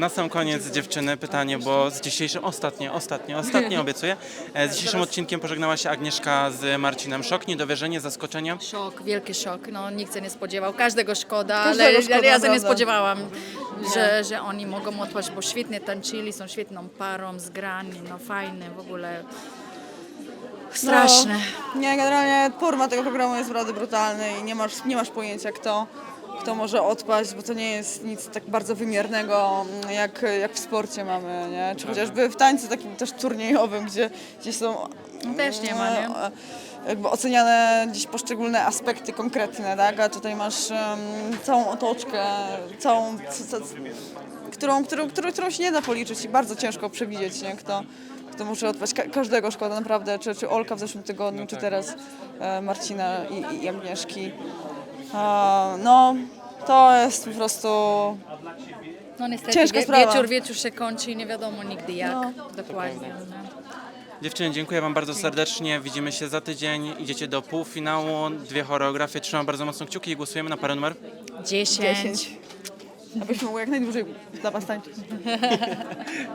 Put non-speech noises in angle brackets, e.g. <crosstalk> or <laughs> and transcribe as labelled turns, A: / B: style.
A: na sam koniec dziewczyny pytanie, bo z dzisiejszym, ostatnie, ostatnie, ostatnie <laughs> obiecuję. E, Z dzisiejszym odcinkiem pożegnała się Agnieszka z Marcinem. Szok, niedowierzenie, zaskoczenie.
B: Szok, wielki szok. No, nikt się nie spodziewał. Każdego szkoda,
C: Każdego
B: ale
C: szkoda,
B: ja się nie spodziewałam, że, że oni mogą odpaść, bo świetnie tańczyli, są świetną parą, zgrani, no fajne w ogóle. Straszne.
C: No, nie, generalnie format tego programu jest naprawdę brutalny i nie masz, nie masz pojęcia kto, kto może odpaść, bo to nie jest nic tak bardzo wymiernego jak, jak w sporcie mamy, nie? Czy chociażby w tańcu takim też turniejowym, gdzie, gdzie są
B: No, też nie ma, nie?
C: e, jakby oceniane gdzieś poszczególne aspekty konkretne, tak? A tutaj masz em, całą otoczkę, całą, którą, którą, którą, którą się nie da policzyć i bardzo ciężko przewidzieć, nie? Kto, kto może odpaść. Ka- każdego szkoda naprawdę, czy, czy Olka w zeszłym tygodniu, czy teraz e, Marcina i, i Agnieszki. No, to jest po prostu
B: No niestety,
C: Ciężka
B: wie,
C: sprawa.
B: wieczór, wieczór się kończy i nie wiadomo nigdy jak
C: No.
B: dokładnie. No.
A: Dziewczyny, dziękuję Wam bardzo serdecznie. Widzimy się za tydzień. Idziecie do półfinału. Dwie choreografie. Trzymam bardzo mocno kciuki i głosujemy na parę numer.
B: 10.
C: 10. Abyśmy mogły jak najdłużej dla Was tańczyć. <laughs>